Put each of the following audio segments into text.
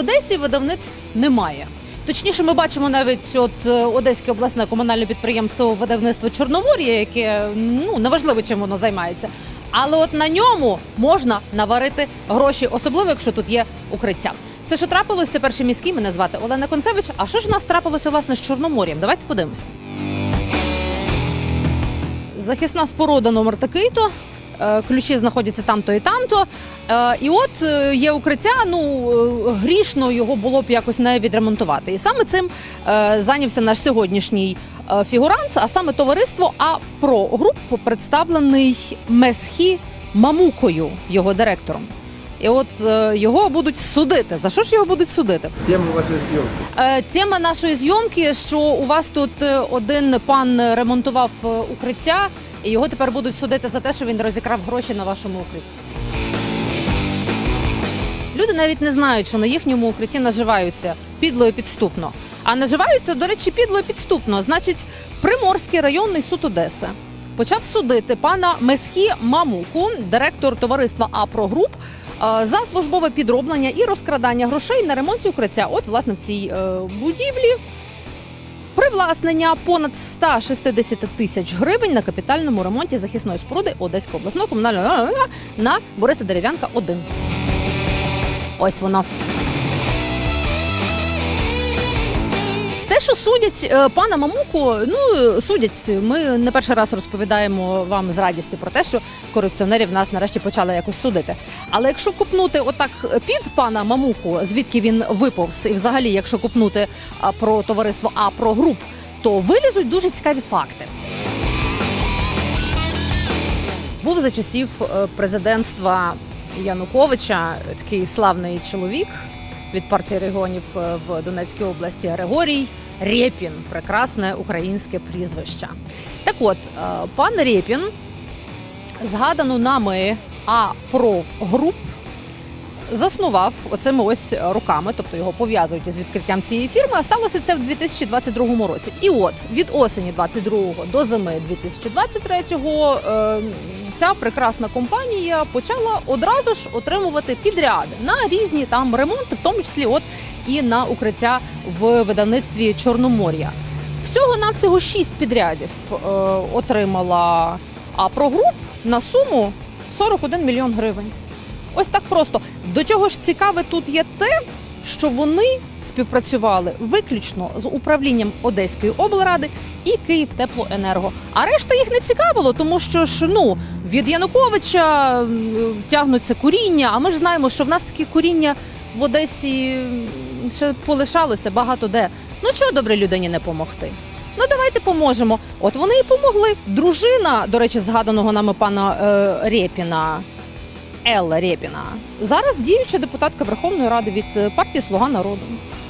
Одесі видавництв немає. Точніше, ми бачимо навіть от е, Одеське обласне комунальне підприємство видавництво Чорномор'я, яке ну неважливо, чим воно займається. Але от на ньому можна наварити гроші, особливо якщо тут є укриття. Це що трапилось? Це перший міський. Мене звати Олена Концевич. А що ж у нас трапилося власне з Чорномор'ям? Давайте подивимося. Захисна споруда номер такий-то. Е, Ключі знаходяться там-то і там-то. Е, І от е, є укриття. Ну грішно його було б якось не відремонтувати. І саме цим зайнявся наш сьогоднішній фігурант, а саме товариство А про груп представлений Месхі Мамукою, його директором. І от е, його будуть судити. За що ж його будуть судити? Тема вашей съемки. Е, Тема нашої зйомки, що у вас тут один пан ремонтував укриття, і його тепер будуть судити за те, що він розікрав гроші на вашому укритті. Люди навіть не знають, що на їхньому укритті наживаються підло і підступно. А наживаються, до речі, підло і підступно. Значить, Приморський районний суд Одеси почав судити пана Месхі Мамуку, директор товариства Апрогруп, е, за службове підроблення і розкрадання грошей на ремонті укриття. От, власне, в цій е, будівлі. Привласнення понад 160 тисяч гривень на капітальному ремонті захисної споруди Одеського обласного комунального на Бориса Дерев'янка 1. Ось воно. Те, що судять е, пана Мамуку, ну судять. Ми не перший раз розповідаємо вам з радістю про те, що корупціонерів нас нарешті почали якось судити. Але якщо купнути отак під пана Мамуку, звідки він виповз, і взагалі, якщо купнути про товариство А про груп, то вилізуть дуже цікаві факти. Був за часів е, президентства Януковича такий славний чоловік від партії регіонів е, в Донецькій області Григорій Рєпін. Прекрасне українське прізвище. Так от, е, пан Рєпін згадану нами А про груп заснував оцими ось руками, тобто його пов'язують із відкриттям цієї фірми. А сталося це в 2022 році. І от від осені 22-го до зими 2023-го е, ця прекрасна компанія почала одразу ж отримувати підряди на різні там ремонти, в тому числі от і на укриття в видавництві Чорномор'я. Всього навсього шість підрядів е, отримала Апрогруп на суму 41 мільйон гривень. Ось так просто. До чого ж цікаве тут є те, що вони співпрацювали виключно з управлінням Одеської облради і Київтеплоенерго. А решта їх не цікавило, тому що ж ну від Януковича тягнуться куріння. А ми ж знаємо, що в нас такі куріння в Одесі ще полишалося багато де. Ну чого добре людині не помогти? Ну давайте поможемо. От вони і помогли. Дружина, до речі, згаданого нами пана е, Рєпіна. Елла Рєпіна. Зараз діюча депутатка Верховної Ради від е, партії Слуга народу.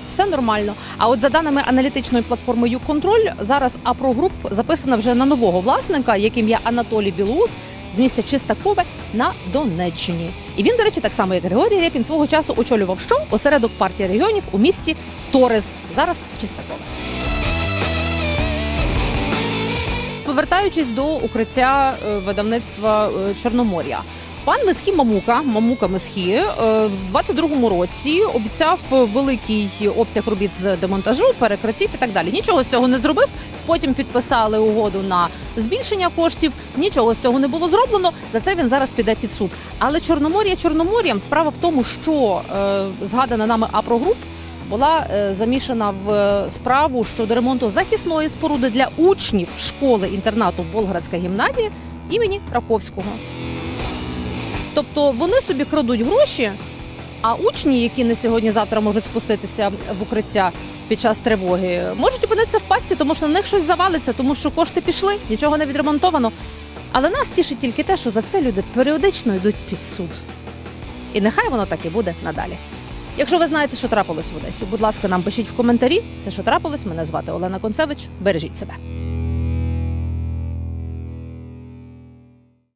Все нормально. А от за даними аналітичної платформи «Юконтроль», зараз Апрогруп записана вже на нового власника, яким є Анатолій Білоус з місця Чистакове на Донеччині. І він, до речі, так само як Григорій Рєпін, свого часу очолював що осередок партії регіонів у місті Торез. Зараз Чистакове. Повертаючись до укриття е, видавництва е, Чорномор'я. Пан Месхі Мамука, Мамука Месхі, е, в 22-му році обіцяв великий обсяг робіт з демонтажу, перекриттів і так далі. Нічого з цього не зробив. Потім підписали угоду на збільшення коштів. Нічого з цього не було зроблено. За це він зараз піде під суд. Але Чорномор'я Чорномор'ям справа в тому, що е, згадана нами Апрогруп була е, замішана в справу щодо ремонту захисної споруди для учнів школи інтернату Болградська гімназія імені Раковського. Тобто вони собі крадуть гроші, а учні, які не сьогодні-завтра можуть спуститися в укриття під час тривоги, можуть опинитися в пастці, тому що на них щось завалиться, тому що кошти пішли, нічого не відремонтовано. Але нас тішить тільки те, що за це люди періодично йдуть під суд. І нехай воно так і буде надалі. Якщо ви знаєте, що трапилось в Одесі, будь ласка, нам пишіть в коментарі. Це що трапилось. Мене звати Олена Концевич. Бережіть себе.